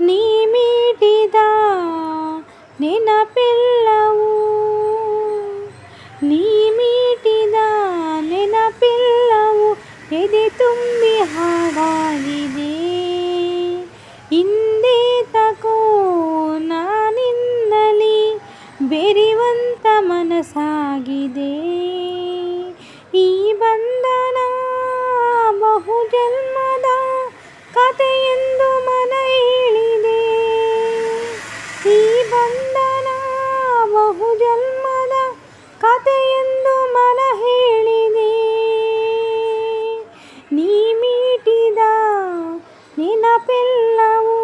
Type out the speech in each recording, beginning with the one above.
ನೀ ಮೀಟಿದ ನೆನಪೆಲ್ಲವೂ. ನೀ ಮೀಟಿದ ನೆನಪೆಲ್ಲವೂ. ಎದೆ ತುಂಬಿ ಹಾಡಾಗಿದೆ. ಹಿಂದೆ ತಕೋ ನಾನಿನ್ನಲಿ ಬೆರಿವಂತ ಮನಸ್ಸಾಗಿದೆ. ಈ ಬಂಧನ ಬಹು ಜನ್ಮದ ನೆನಪೆಲ್ಲವೂ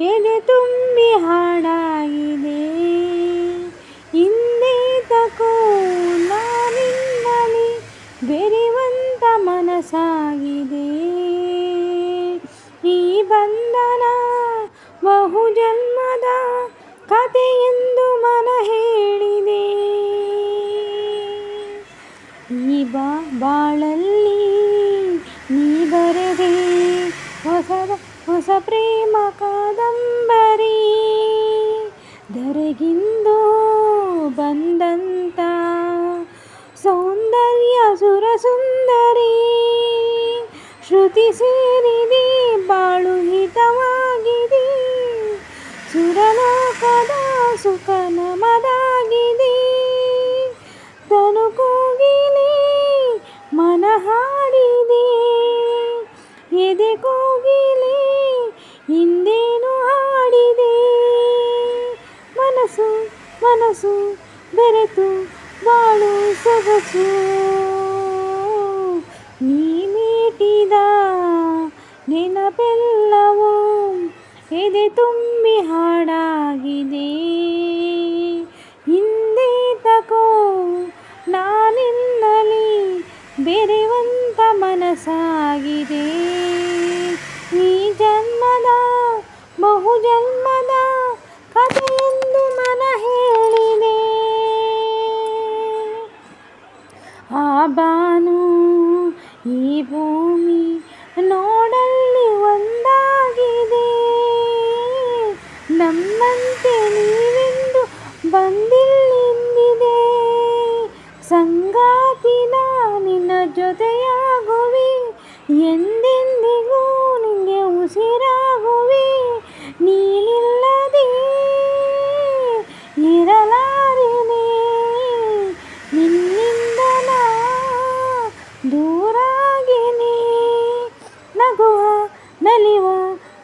ಎದೆ ತುಂಬಿ ಹಾಡಾಗಿದೆ. ಹಿಂದೆ ತಕೋ ನಾನಿನ್ನಲಿ ಬೆರೆಯುವಂತ ಮನಸ್ಸಾಗಿದೆ. ಈ ಬಂಧನ ಬಹುಜನ್ಮದ ಕತೆ ಎಂದು ಮನ ಹೇಳಿದೆ. ಈ ಬಾ, ಬಾಳಲ್ಲಿ ನೀ ಬರದೆ ಹೊಸ ಹೊಸ ಪ್ರೇಮ ಕಾದಂಬರಿ ಧರೆಗಿಂದು ಬಂದಂತ ಸೌಂದರ್ಯ ಸುರಸುಂದರಿ ಶ್ರುತಿ ಸೇರಿದೆ ಬಾಳು ಹಿತವಾಗಿದೆ ಸುರಲೋಕದ ಸುಖ ನಮದಾಗಿದೆ. ಮನಸ್ಸು ಬೆರೆತು ಬಾಳು ಸೊಗಸು. ನೀ ಮೀಟಿದ ನೆನಪೆಲ್ಲವೂ ಎದೆ ತುಂಬಿ ಹಾಡಾಗಿದೆ. ಹಿಂದೆ ತಕೋ ನಾನಿನ್ನಲಿ ಬೆರೆವಂತ ಮನಸ್ಸಾಗಿದೆ. ಆ ಬಾನು ಈ ಭೂಮಿ ನೋಡಲ್ಲಿ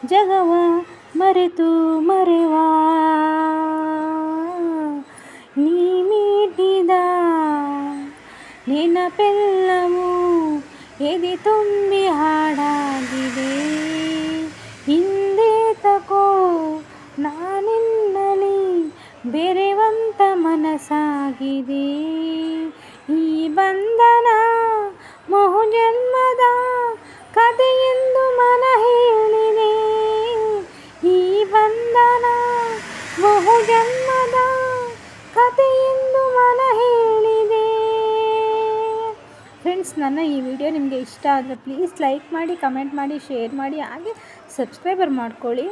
ಜಗವ ಮರೆತು ಮರೆವಾ. ನೀ ಮೀಟಿದ ನೆನಪೆಲ್ಲವೂ ಎದೆ ತುಂಬಿ ಹಾಡಾಗಿದೆ. ಹಿಂದೆ ತಕೋ ನಾನಿನ್ನಲಿ ಬೆರೆವಂತ ಮನಸ್ಸಾಗಿದೆ. ಈ ಬಂಧನ ನನ್ನ ಈ ವಿಡಿಯೋ ನಿಮಗೆ ಇಷ್ಟ ಆದರೆ ಪ್ಲೀಸ್ ಲೈಕ್ ಮಾಡಿ, ಕಮೆಂಟ್ ಮಾಡಿ, ಶೇರ್ ಮಾಡಿ, ಹಾಗೆ ಸಬ್ಸ್ಕ್ರೈಬರ್ ಮಾಡ್ಕೊಳ್ಳಿ.